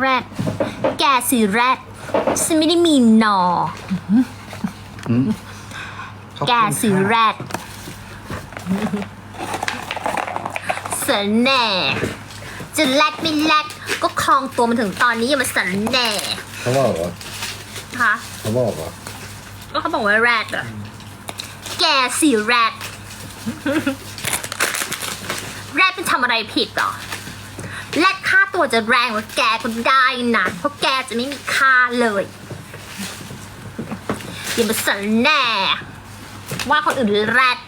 แรดแกสิแรดฉันไม่ได้มีนออืมขอบแกคุณสิค่ะแรดสนแหน่จะแรดไม่แรดก็คลองตัวมาถึงตอนนี้อย่ามาสนแหน่เขาบอกว่าคะเขาบอกว่าก็เขาบอกว่าแรดอะแกสิแรดแรดเป็นทำอะไรผิดเหรอ แรดค่าตัวจะแรงกว่าแกก็ได้นะเพราะแกจะไม่มีค่าเลยอย่ามาสนแน่ว่าคนอื่นแรด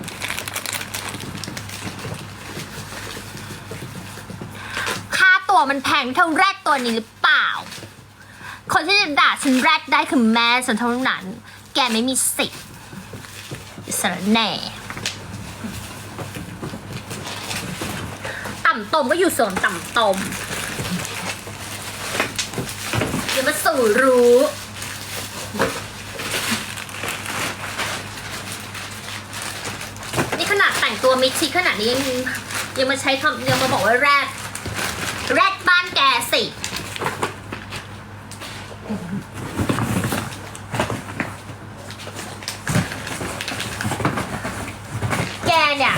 ค่าตัวมันแพงเท่าแรดตัวนี้หรือเปล่า คนที่จะด่าฉันแรดได้คือแม่ฉันเท่านั้น แกไม่มีสิทธิ์สารแน่ ต่ำตมก็อยู่ส่วนต่ำตมอย่ามาสู่รู้ นี่ขนาดแต่งตัวมิดชิดขนาดนี้ยังยังมาใช้คำยังมาบอกว่าแรดแรดบ้านแกสิแกเนี่ย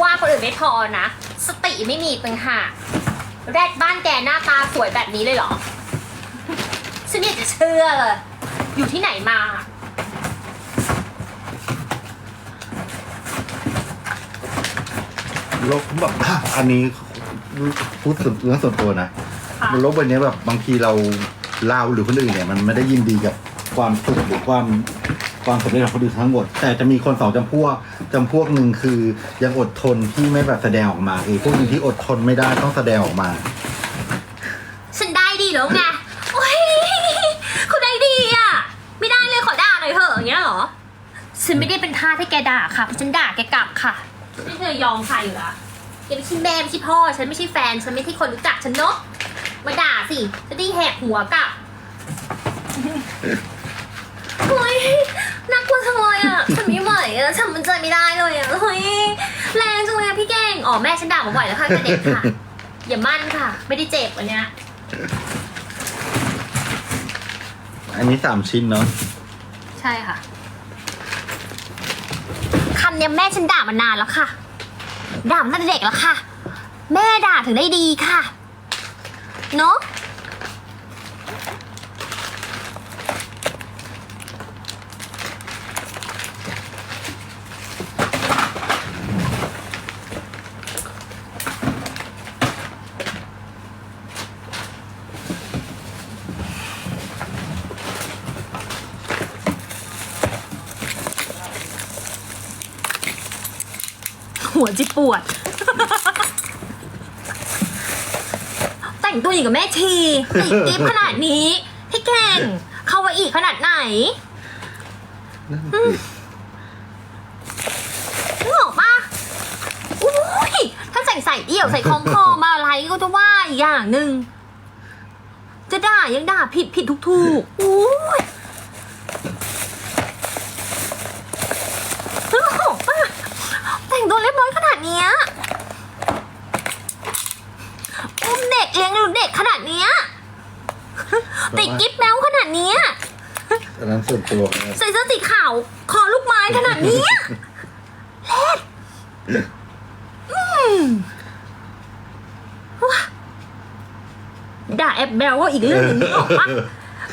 ว่าคนอื่นไม่พอนะ สติไม่มีตังหากแรดบ้านแกหน้าตาสวยแบบนี้เลยเหรอ ฉันอยากจะเชื่อเลย อยู่ที่ไหนมาโลกแบบ อันนี้พูดส่วนเรื่องส่วนตัวนะค่ะบนโลกใบนี้แบบบางทีเราเราหรือคนอื่นเนี่ยมันไม่ได้ยินดีกับความสุขหรือความ ความสำเร็จของคนอื่นทั้งหมด แต่จะมีคนสองจำพวกจำพวกหนึ่งคือยังอดทนที่ไม่แบบแสดงออกมาอีกพวกหนึ่งที่อดทนไม่ได้ต้องแสดงออกมา ฉันได้ดีแล้วไงโอ้ยเขาได้ดีอะ ไม่ได้เลยขอด่าหน่อยเถอะอย่างเงี้ยเหรอ ฉันไม่ได้เป็นท่าที่แกด่าค่ะเพราะฉันด่าแกกลับค่ะ ไม่เคยยอมใครอยู่ละแกไม่ใช่แม่ไม่ใช่พ่อ ฉันไม่ใช่แฟน ฉันไม่ใช่คนรู้จักฉันเนาะมาด่าสิจะได้แหกหัวกลับ เฮ้ย น่ากลัวจังเลยอะ ฉันไม่ไหวอะ ฉันมันใจไม่ได้เลยอะเฮ้ยแรงจังเลยอะพี่แกงอ๋อแม่ฉันด่ามาบ่อยแล้วค่ะตั้งแต่เด็กค่ะ อย่ามั่นค่ะ ไม่ได้เจ็บอันเนี้ยอันนี้สามชิ้นเนาะใช่ค่ะคำเนี้ยแม่ฉันด่ามานานแล้วค่ะ ด่ามาตั้งแต่เด็กแล้วค่ะ แม่ด่าถึงได้ดีค่ะ เนอะ หัวจิปวด แต่งตัวอย่างกับแม่ชีติดกิฟขนาดนี้ พี่แกงเข้าไว้อีกขนาดไหนนั่นสินึกออกปะอุ้ยถ้าใส่ใส่เอี่ยวใส่คล้องคอมาอะไรก็จะว่าอีกอย่างหนึ่งจะด่ายังด่าผิดผิดทุกถูกอุ้ยนึกออกปะแต่งตัวเรียบร้อยขนาดเนี้ยอุ้ มเด็กเลี้ยงดูเด็กขนาดเนี้ยติดกิ๊บแมวขนาดเนี้ยอันนั้นส่วนตัวนะใส่เสื้อสีขาว คอลูกไม้ขนาดนี้อะเล็ดอืมว้าด่าแอบแบลว่าอีกเรื่องหนึงนึกออกปะ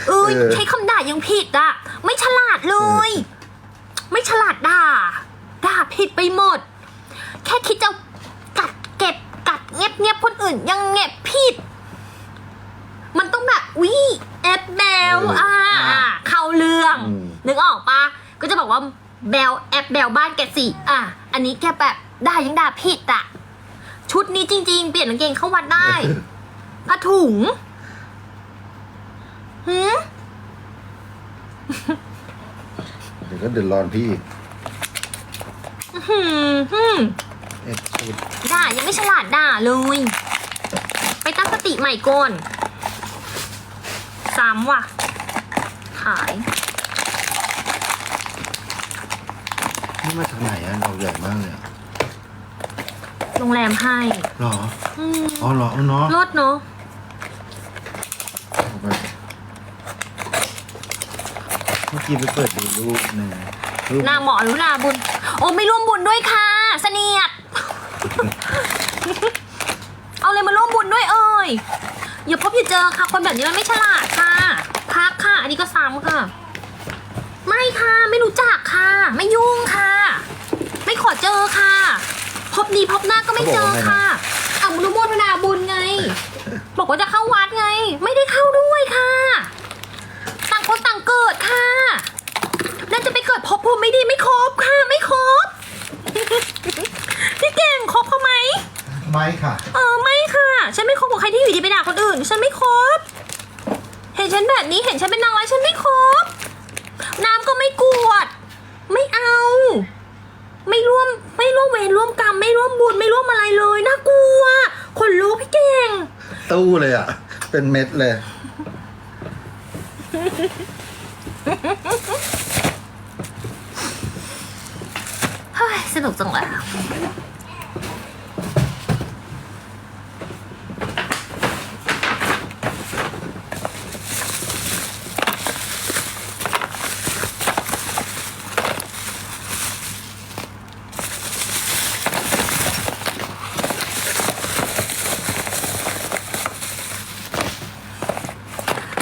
เอ้ยใช้คำด่ายังผิดอะไม่ฉลาดเลย ไม่ฉลาดด่า ด่าผิดไปหมด แค่คิดจะกัดเก็บกัด เงียบเงียบๆคนอื่นยังเงียบผิด มันต้องแบบวิแอบแบลอ่าเข้าเรื่องนึกออกปะก็จะบอกว่าแบลแอบแบลบ้านแกสิอะ อันนี้แกแบบด่ายังด่าผิดอะ ชุดนี้จริง ๆ เปลี่ยนกางเกงเข้าวัดได้ผ้าถุงหืมเดี๋ยวก็เดือดร้อนพี่อีกหืมหืม เอ็ดชุดด่ายังไม่ฉลาดด่าเลย ไปตั้งสติใหม่ก่อนสามว่ะ ขาย นี่มาจากไหนอะเอาใหญ่มากเลยโรงแรมให้หรออ๋อหรอเนาะรถเนาะเมื่อกี้ไปเปิดดูรูปหนึ่งนางหมออรุณาบุญ โอ้ไม่ร่วมบุญด้วยค่ะ เสนียด อยอย่าพบอย่าเจอค่ะ คนแบบนี้มันไม่ฉลาดค่ะ พักค่ะ อันนี้ก็ซ้ำค่ะ ไม่ค่ะ ไม่รู้จักค่ะ ไม่ยุ่งค่ะ ไม่ขอเจอค่ะ พบดีพบหน้าก็ไม่เจอค่ะเอามนุโมทนาบุญไง บอกว่าจะเข้าวัดไง ไม่ได้เข้าด้วยค่ะ ต่างคนต่างเกิดค่ะแล้วจะไปเกิดพบภูมิไม่ดีไม่ครบค่ะ ไม่ครบพี่เก่งครบเขาไหมไม่ค่ะ ฉันไม่คบกับใครที่อยู่ดีไปด่าคนอื่นฉันไม่คบเห็นฉันแบบนี้เห็นฉันเป็นนางร้ายฉันไม่คบน้ำก็ไม่กวด ไม่เอา ไม่ร่วมไม่ร่วมเวรร่วมกรรมไม่ร่วมบุญไม่ร่วมอะไรเลยน่ากลัวคนรู้พี่เก่ง ตู้เลยอะ เป็นเม็ดเลย เฮ้ยสนุกจังเลย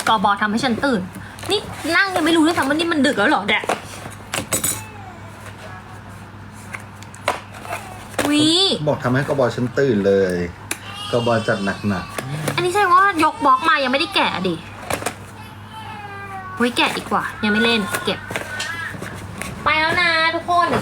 กอบอทำให้ฉันตื่น นี่นั่งยังไม่รู้เลยซ้ำว่านี่มันดึกแล้วเหรอแดะวีบอกทำให้กบอฉันตื่นเลยกบอจัดหนักอันนี้ใช่ว่ายกบล็อกมายังไม่ได้แกะอะดิไว้แกะดีกว่า ยังไม่เล่นเก็บ ไปแล้วนะทุกคน เดี๋ยว